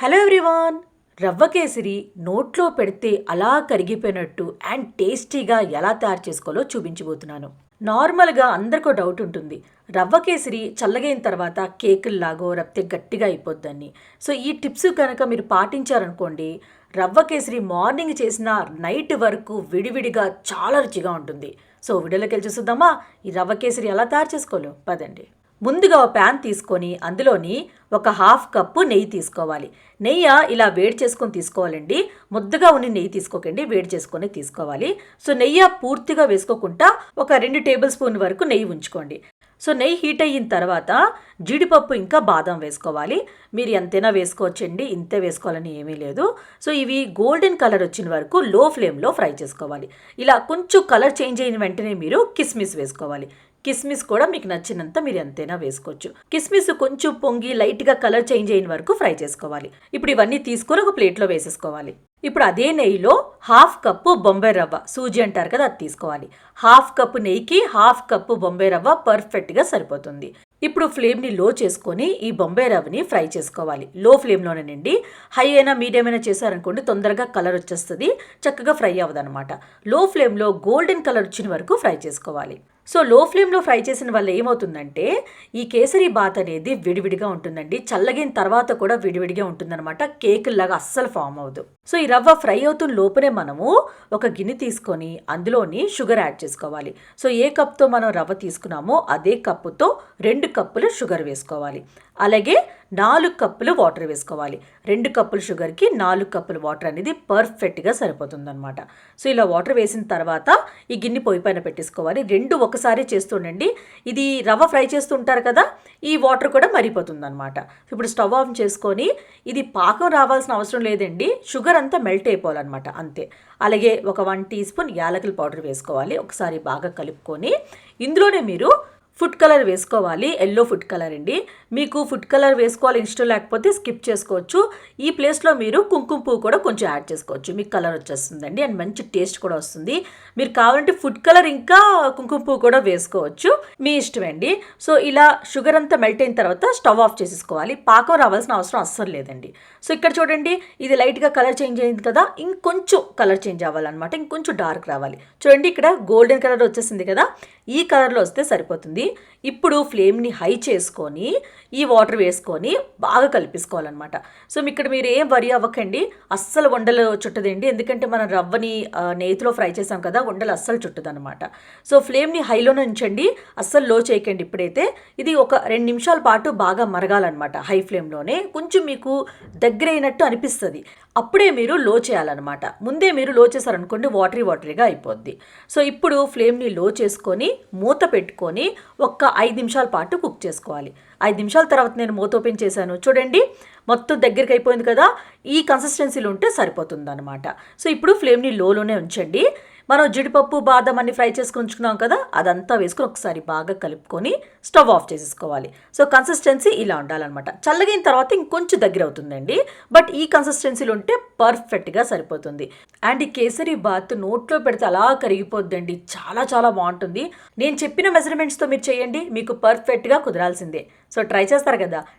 Hello everyone. రవ్వ కేసరి నోట్లో పెడితే అలా కరిగిపోయినట్టు అండ్ టేస్టీగా ఎలా తయారు చేసుకోవాలో చూపించబోతున్నాను. నార్మల్గా అందరికీ డౌట్ ఉంటుంది. రవ్వ కేసరి చల్లగైన తర్వాత కేకుల్లాగో రప్తే గట్టిగా అయిపోద్దని. సో ఈ టిప్స్ కనుక మీరు పాటించారనుకోండి రవ్వ కేసరి మార్నింగ్ చేసిన నైట్ వరకు విడివిడిగా చాలా రుచిగా ఉంటుంది. సో వీడియోలోకి వెళ్ళి చూద్దామా ఈ రవ్వ కేసరి ఎలా తయారు చేసుకోవాలో పదండి. ముందుగా ఒక ప్యాన్ తీసుకొని అందులోని ఒక హాఫ్ కప్పు నెయ్యి తీసుకోవాలి. నెయ్యి ఇలా వేడి చేసుకొని తీసుకోవాలండి. ముద్దగా ఉన్న నెయ్యి తీసుకోకండి వేడి చేసుకొని తీసుకోవాలి. సో నెయ్యి పూర్తిగా వేసుకోకుండా ఒక రెండు టేబుల్ స్పూన్ వరకు నెయ్యి ఉంచుకోండి. సో నెయ్యి హీట్ అయిన తర్వాత జీడిపప్పు ఇంకా బాదం వేసుకోవాలి. మీరు ఎంతైనా వేసుకోవచ్చండి ఇంతే వేసుకోవాలని ఏమీ లేదు. సో ఇవి గోల్డెన్ కలర్ వచ్చిన వరకు లో ఫ్లేమ్లో ఫ్రై చేసుకోవాలి. ఇలా కొంచెం కలర్ చేంజ్ అయిన వెంటనే మీరు కిస్మిస్ వేసుకోవాలి. కిస్మిస్ కూడా మీకు నచ్చినంత మీరు ఎంతైనా వేసుకోవచ్చు. కిస్మిస్ కొంచెం పొంగి లైట్గా కలర్ చేంజ్ అయిన వరకు ఫ్రై చేసుకోవాలి. ఇప్పుడు ఇవన్నీ తీసుకొని ఒక ప్లేట్లో వేసేసుకోవాలి. ఇప్పుడు అదే నెయ్యిలో హాఫ్ కప్పు బొంబాయి రవ్వ. సూజీ అంటారు కదా అది తీసుకోవాలి. హాఫ్ కప్పు నెయ్యికి హాఫ్ కప్పు బొంబాయి రవ్వ పర్ఫెక్ట్గా సరిపోతుంది. ఇప్పుడు ఫ్లేమ్ని లో చేసుకొని ఈ బొంబాయి రవ్వని ఫ్రై చేసుకోవాలి. లో ఫ్లేమ్లోనేనండి హై అయినా మీడియం అయినా చేశారనుకోండి తొందరగా కలర్ వచ్చేస్తుంది చక్కగా ఫ్రై అవ్వదనమాట లో ఫ్లేమ్లో గోల్డెన్ కలర్ వచ్చిన వరకు ఫ్రై చేసుకోవాలి. సో లో ఫ్లేమ్లో ఫ్రై చేసిన వల్ల ఏమవుతుందంటే ఈ కేసరి బాత్ అనేది విడివిడిగా ఉంటుందండి. చల్లగిన తర్వాత కూడా విడివిడిగా ఉంటుందన్నమాట. కేక్ లాగా అస్సలు ఫామ్ అవ్వదు. సో ఈ రవ్వ ఫ్రై అవుతున్న లోపలే మనము ఒక గిన్నె తీసుకొని అందులోని షుగర్ యాడ్ చేసుకోవాలి. సో ఏ కప్తో మనం రవ్వ తీసుకున్నామో అదే కప్పుతో రెండు కప్పులు షుగర్ వేసుకోవాలి. అలాగే నాలుగు కప్పులు వాటర్ వేసుకోవాలి. రెండు కప్పులు షుగర్కి నాలుగు కప్పులు వాటర్ అనేది పర్ఫెక్ట్గా సరిపోతుందనమాట సో ఇలా వాటర్ వేసిన తర్వాత ఈ గిన్నె పొయ్యి పైన పెట్టేసుకోవాలి. రెండు ఒకసారి చేస్తుండండి ఇది రవ్వ ఫ్రై చేస్తుంటారు కదా ఈ వాటర్ కూడా మరిపోతుందనమాట ఇప్పుడు స్టవ్ ఆఫ్ చేసుకొని ఇది పాకం రావాల్సిన అవసరం లేదండి. షుగర్ అంతా మెల్ట్ అయిపోవాలన్నమాట అంతే. అలాగే ఒక వన్ టీ స్పూన్ యాలకుల పౌడర్ వేసుకోవాలి. ఒకసారి బాగా కలుపుకొని ఇందులోనే మీరు ఫుడ్ కలర్ వేసుకోవాలి ఎల్లో ఫుడ్ కలర్ అండి. మీకు ఫుడ్ కలర్ వేసుకోవాలి ఇష్టం లేకపోతే స్కిప్ చేసుకోవచ్చు. ఈ ప్లేస్లో మీరు కుంకుమ పువ్వు కూడా కొంచెం యాడ్ చేసుకోవచ్చు. మీకు కలర్ వచ్చేస్తుందండి అండ్ మంచి టేస్ట్ కూడా వస్తుంది. మీరు కావాలంటే ఫుడ్ కలర్ ఇంకా కుంకుమ పువ్వు కూడా వేసుకోవచ్చు. మీ ఇష్టం అండి. సో ఇలా షుగర్ అంతా మెల్ట్ అయిన తర్వాత స్టవ్ ఆఫ్ చేసేసుకోవాలి. పాకం రావాల్సిన అవసరం అస్సలు లేదండి. సో ఇక్కడ చూడండి ఇది లైట్గా కలర్ చేంజ్ అయింది కదా ఇంకొంచెం కలర్ చేంజ్ అవ్వాలన్నమాట. ఇంకొంచెం డార్క్ రావాలి. చూడండి ఇక్కడ గోల్డెన్ కలర్ వచ్చేసింది కదా ఈ కలర్లో వస్తే సరిపోతుంది. ఇప్పుడు ఫ్లేమ్ని హై చేసుకొని ఈ వాటర్ వేసుకొని బాగా కలిపేసుకోవాలన్నమాట. సో ఇక్కడ మీరు ఏం వరి అవ్వకండి. అస్సలు వండలు చుట్టదండి. ఎందుకంటే మనం రవ్వని నేతిలో ఫ్రై చేసాం కదా వండలు అస్సలు చుట్టదనమాట సో ఫ్లేమ్ని హైలోనే ఉంచండి. అస్సలు లో చేయకండి ఇప్పుడైతే. ఇది ఒక రెండు నిమిషాల పాటు బాగా మరగాలన్నమాట హై ఫ్లేమ్లోనే. కొంచెం మీకు దగ్గర అయినట్టు అనిపిస్తుంది. అప్పుడే మీరు లో చేయాలన్నమాట. ముందే మీరు లో చేశారనుకోండి వాటరీ వాటరీగా అయిపోద్ది. సో ఇప్పుడు ఫ్లేమ్ని లో చేసుకొని మూత పెట్టుకొని ఒక్క ఐదు నిమిషాల పాటు కుక్ చేసుకోవాలి. ఐదు నిమిషాల తర్వాత నేను మూత ఓపెన్ చేశాను. చూడండి మొత్తం దగ్గరికి అయిపోయింది కదా. ఈ కన్సిస్టెన్సీలు ఉంటే సరిపోతుంది అనమాట సో ఇప్పుడు ఫ్లేమ్ని లోలోనే ఉంచండి. మనం జీడిపప్పు బాదం అన్ని ఫ్రై చేసుకుని ఉంచుకున్నాం కదా అదంతా వేసుకుని ఒకసారి బాగా కలుపుకొని స్టవ్ ఆఫ్ చేసేసుకోవాలి. సో కన్సిస్టెన్సీ ఇలా ఉండాలన్నమాట. చల్లగిన తర్వాత ఇంకొంచెం దగ్గర అవుతుందండి. బట్ ఈ కన్సిస్టెన్సీలో ఉంటే పర్ఫెక్ట్గా సరిపోతుంది. అండ్ ఈ కేసరి బాత్ నోట్లో పెడితే అలా కరిగిపోద్దండి. చాలా చాలా బాగుంటుంది. నేను చెప్పిన మెజర్మెంట్స్తో మీరు చేయండి. మీకు పర్ఫెక్ట్గా కుదరాల్సిందే. సో ట్రై చేస్తారు కదా.